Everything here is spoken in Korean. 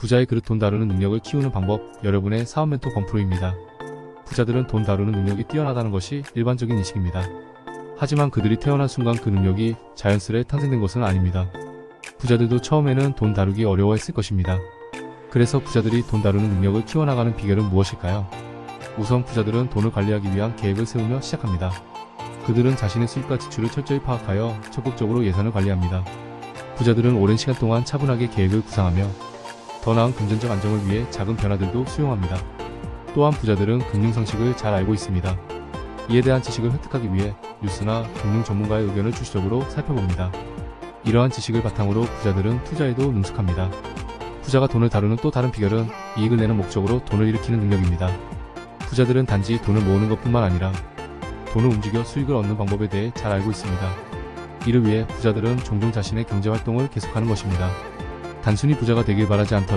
부자의 그릇 돈 다루는 능력을 키우는 방법 여러분의 사업 멘토 범프로입니다. 부자들은 돈 다루는 능력이 뛰어나다는 것이 일반적인 인식입니다. 하지만 그들이 태어난 순간 그 능력이 자연스레 탄생된 것은 아닙니다. 부자들도 처음에는 돈 다루기 어려워했을 것입니다. 그래서 부자들이 돈 다루는 능력을 키워나가는 비결은 무엇일까요? 우선 부자들은 돈을 관리하기 위한 계획을 세우며 시작합니다. 그들은 자신의 수입과 지출을 철저히 파악하여 적극적으로 예산을 관리합니다. 부자들은 오랜 시간 동안 차분하게 계획을 구상하며 더 나은 금전적 안정을 위해 작은 변화들도 수용합니다. 또한 부자들은 금융 상식을 잘 알고 있습니다. 이에 대한 지식을 획득하기 위해 뉴스나 금융 전문가의 의견을 주시적으로 살펴봅니다. 이러한 지식을 바탕으로 부자들은 투자에도 능숙합니다. 부자가 돈을 다루는 또 다른 비결은 이익을 내는 목적으로 돈을 일으키는 능력입니다. 부자들은 단지 돈을 모으는 것뿐만 아니라 돈을 움직여 수익을 얻는 방법에 대해 잘 알고 있습니다. 이를 위해 부자들은 종종 자신의 경제 활동을 계속하는 것입니다. 단순히 부자가 되길 바라지 않더라도